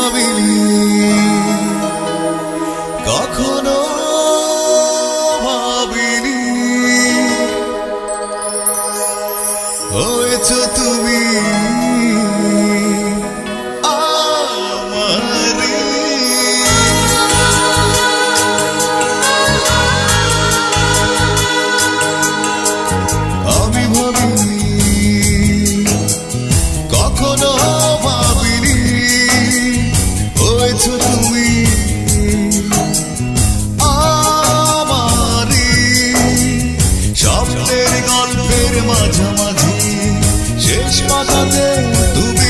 আমি হয়েছ তুমি। আমারই স্বপ্নের গল্পের মাঝামাঝি শেষ পাতাতে তুমি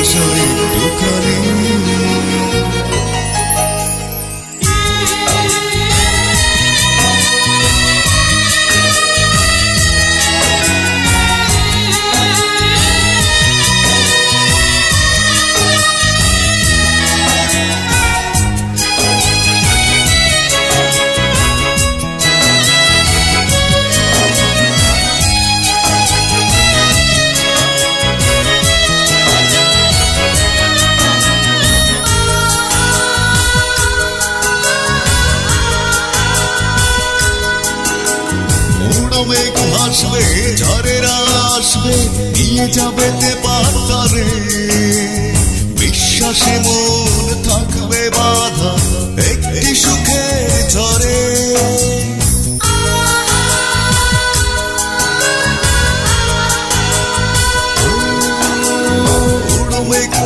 ভালোবাসা একটুখানি উড়ো মেঘ ভাসবে ঝড়ের আসবে, নিয়ে যাবে পাতারে বিশ্বাসে মন থাকবে বাধা, একটি সুখে ঝরে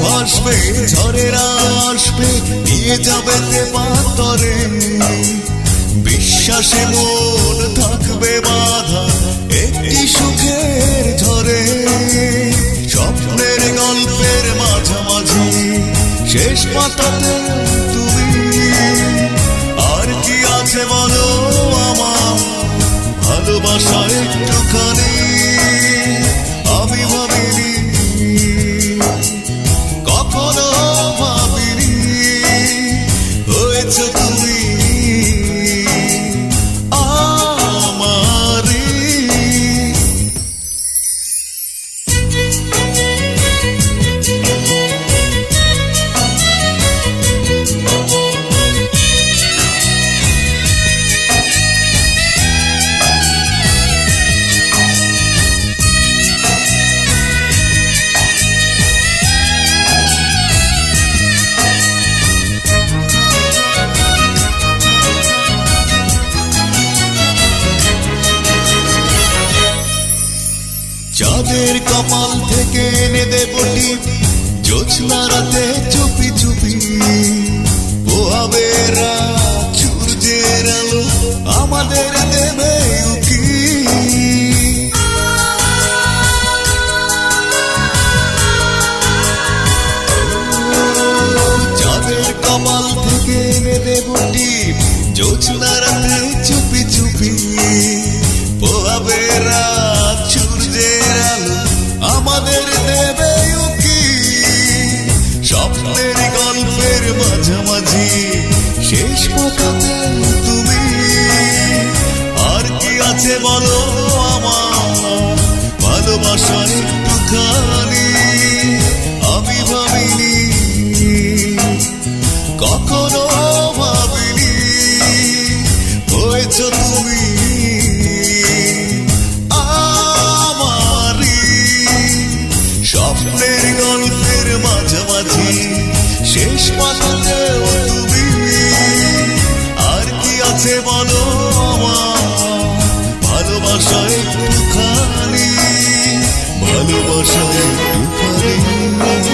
ভাসবে ঝড়ের আসবে, নিয়ে যাবে পাতরে বিশ্বাসে মন থাকবে বাধা, একটি সুখের ঝরে স্বপ্নের গল্পের মাঝামাঝি, শেষ পাতাতে তুমি। আর কি আছে বলো আমার ভালোবাসা একটুখানি, আমি ভাবিনি। কখনো ভাবিনি। হয়েছ তুমি চাঁদের কপাল থেকে এনে দেব টিপ। জোছনা রাতে চুপি চুপি। পোহাবে সূর্যের আলো আমাদের দেবে উকি। চাঁদের কপাল থেকে এনে দেব টিপ। জোছনা রাতে চুপি চুপি। পোহাবে আলো আমাদের দেবে কি স্বপ্নের গল্পের মাঝামাঝি, শেষ পাতাতে তুমি। আর কি আছে বলো আমার ভালোবাসার একটুখানি। Paris, Paris.